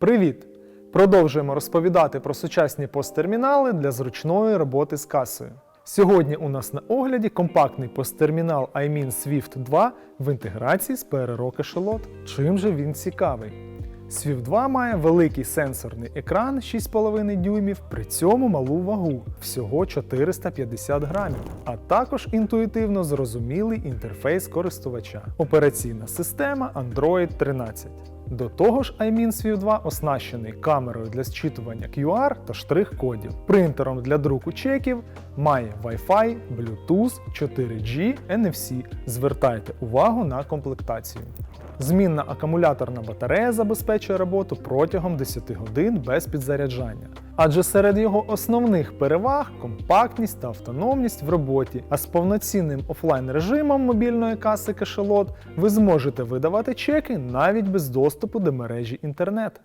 Привіт! Продовжуємо розповідати про сучасні посттермінали для зручної роботи з касою. Сьогодні у нас на огляді компактний посттермінал iMin Swift 2 в інтеграції з PRRO Cachelot. Чим же він цікавий? Swift 2 має великий сенсорний екран 6,5 дюймів, при цьому малу вагу всього 450 грамів, а також інтуїтивно зрозумілий інтерфейс користувача. Операційна система Android 13. До того ж, iMin Swift 2 оснащений камерою для зчитування QR та штрих-кодів, принтером для друку чеків, має Wi-Fi, Bluetooth, 4G, NFC. Звертайте увагу на комплектацію. Змінна акумуляторна батарея забезпечує роботу протягом 10 годин без підзаряджання. Адже серед його основних переваг компактність та автономність в роботі, а з повноцінним офлайн режимом мобільної каси Кешелот ви зможете видавати чеки навіть без доступу до мережі інтернет.